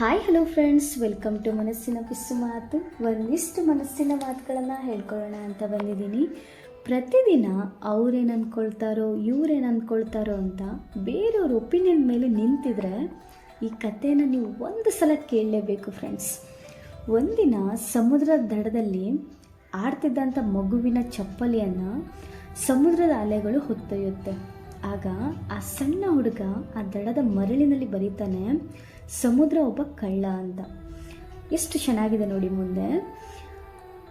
Hi hello friends welcome to ಮನಸ್ಸಿನ ಪಿಸ್ಸು ಮಾತು ಒಂದಿಷ್ಟು ಮನಸ್ಸಿನ ಮಾತುಗಳನ್ನು ಹೇಳ್ಕೊಳ್ಳೋಣ ಅಂತ ಬಂದಿದ್ದೀನಿ. ಪ್ರತಿದಿನ ಅವ್ರೇನು ಅಂದ್ಕೊಳ್ತಾರೋ ಇವ್ರೇನು ಅಂದ್ಕೊಳ್ತಾರೋ ಅಂತ ಬೇರೆಯವ್ರ ಒಪಿನಿಯನ್ ಮೇಲೆ ನಿಂತಿದ್ರೆ ಈ ಕಥೆನ ನೀವು ಒಂದು ಸಲ ಕೇಳಲೇಬೇಕು ಫ್ರೆಂಡ್ಸ್ ಒಂದಿನ ಸಮುದ್ರದ ದಡದಲ್ಲಿ ಆಡ್ತಿದ್ದಂಥ ಮಗುವಿನ ಚಪ್ಪಲಿಯನ್ನು ಸಮುದ್ರದ ಅಲೆಗಳು ಹೊತ್ತೊಯ್ಯುತ್ತೆ. ಆಗ ಆ ಸಣ್ಣ ಹುಡುಗ ಆ ದಡದ ಮರಳಿನಲ್ಲಿ ಬರೀತಾನೆ, ಸಮುದ್ರ ಒಬ್ಬ ಕಳ್ಳ ಅಂತ. ಎಷ್ಟು ಚೆನ್ನಾಗಿದೆ ನೋಡಿ ಮುಂದೆ.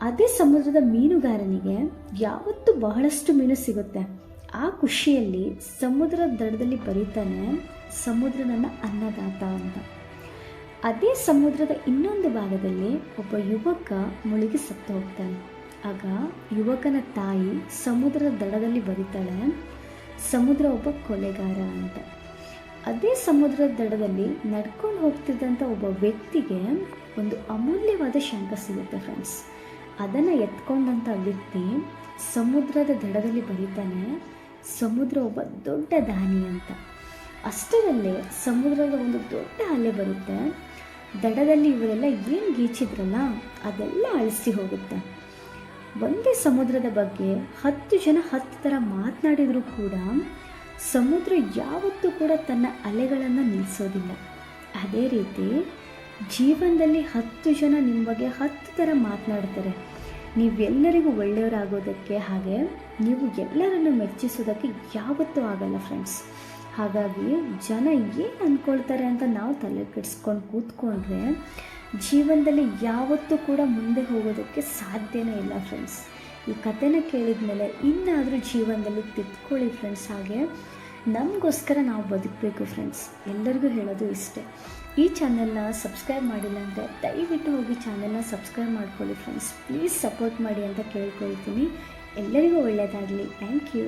ಅದೇ ಸಮುದ್ರದ ಮೀನುಗಾರನಿಗೆ ಯಾವತ್ತು ಬಹಳಷ್ಟು ಮೀನು ಸಿಗುತ್ತೆ. ಆ ಖುಷಿಯಲ್ಲಿ ಸಮುದ್ರ ದಡದಲ್ಲಿ ಬರೀತಾನೆ, ಸಮುದ್ರ ನನ್ನ ಅನ್ನದಾತ ಅಂತ. ಅದೇ ಸಮುದ್ರದ ಇನ್ನೊಂದು ಭಾಗದಲ್ಲಿ ಒಬ್ಬ ಯುವಕ ಮುಳುಗಿ ಸತ್ತು ಹೋಗ್ತಾನೆ. ಆಗ ಯುವಕನ ತಾಯಿ ಸಮುದ್ರದ ದಡದಲ್ಲಿ ಬರೀತಾಳೆ ಸಮುದ್ರ ಒಬ್ಬ ಕೊಲೆಗಾರ ಅಂತ. ಅದೇ ಸಮುದ್ರದ ದಡದಲ್ಲಿ ನಡ್ಕೊಂಡು ಹೋಗ್ತಿದ್ದಂಥ ಒಬ್ಬ ವ್ಯಕ್ತಿಗೆ ಒಂದು ಅಮೂಲ್ಯವಾದ ಶಂಕ ಸಿಗುತ್ತೆ ಫ್ರೆಂಡ್ಸ್ ಅದನ್ನು ಎತ್ಕೊಂಡಂಥ ವ್ಯಕ್ತಿ ಸಮುದ್ರದ ದಡದಲ್ಲಿ ಬರೀತಾನೆ, ಸಮುದ್ರ ಒಬ್ಬ ದೊಡ್ಡ ದಾನಿ ಅಂತ. ಅಷ್ಟರಲ್ಲೇ ಸಮುದ್ರದ ಒಂದು ದೊಡ್ಡ ಅಲೆ ಬರುತ್ತೆ. ದಡದಲ್ಲಿ ಇವರೆಲ್ಲ ಏನು ಗೀಚಿದ್ರಲ್ಲ ಅದೆಲ್ಲ ಅಳಿಸಿ ಹೋಗುತ್ತೆ. ಒಂದೇ ಸಮುದ್ರದ ಬಗ್ಗೆ ಹತ್ತು ಜನ ಹತ್ತು ಥರ ಮಾತನಾಡಿದರೂ ಕೂಡ ಸಮುದ್ರ ಯಾವತ್ತೂ ಕೂಡ ತನ್ನ ಅಲೆಗಳನ್ನು ನಿಲ್ಲಿಸೋದಿಲ್ಲ ಅದೇ ರೀತಿ ಜೀವನದಲ್ಲಿ ಹತ್ತು ಜನ ನಿಮ್ಮ ಬಗ್ಗೆ ಹತ್ತು ಥರ ಮಾತನಾಡ್ತಾರೆ. ನೀವೆಲ್ಲರಿಗೂ ಒಳ್ಳೆಯವರಾಗೋದಕ್ಕೆ ಹಾಗೆ ನೀವು ಎಲ್ಲರನ್ನು ಮೆಚ್ಚಿಸೋದಕ್ಕೆ ಯಾವತ್ತೂ ಆಗಲ್ಲ ಫ್ರೆಂಡ್ಸ್ ಹಾಗಾಗಿ ಜನ ಏನು ಅಂದ್ಕೊಳ್ತಾರೆ ಅಂತ ನಾವು ತಲೆ ಕೆಡಿಸ್ಕೊಂಡು ಕೂತ್ಕೊಂಡ್ರೆ ಜೀವನದಲ್ಲಿ ಯಾವತ್ತೂ ಕೂಡ ಮುಂದೆ ಹೋಗೋದಕ್ಕೆ ಸಾಧ್ಯನೇ ಇಲ್ಲ ಫ್ರೆಂಡ್ಸ್ ಈ ಕಥೆನ ಕೇಳಿದ ಮೇಲೆ ಇನ್ನಾದರೂ ಜೀವನದಲ್ಲಿ ತಿದ್ಕೊಳ್ಳಿ ಫ್ರೆಂಡ್ಸ್ ಹಾಗೆ. ನಮಗೋಸ್ಕರ ನಾವು ಬದುಕಬೇಕು ಫ್ರೆಂಡ್ಸ್ ಎಲ್ಲರಿಗೂ ಹೇಳೋದು ಇಷ್ಟೇ. ಈ ಚಾನೆಲ್ನ ಸಬ್ಸ್ಕ್ರೈಬ್ ಮಾಡಿಲ್ಲ ಅಂದರೆ ದಯವಿಟ್ಟು ಹೋಗಿ ಚಾನೆಲ್ನ ಸಬ್ಸ್ಕ್ರೈಬ್ ಮಾಡ್ಕೊಳ್ಳಿ ಫ್ರೆಂಡ್ಸ್ ಪ್ಲೀಸ್ ಸಪೋರ್ಟ್ ಮಾಡಿ ಅಂತ ಕೇಳ್ಕೊಳ್ತೀನಿ. ಎಲ್ಲರಿಗೂ ಒಳ್ಳೆಯದಾಗಲಿ ಥ್ಯಾಂಕ್ ಯು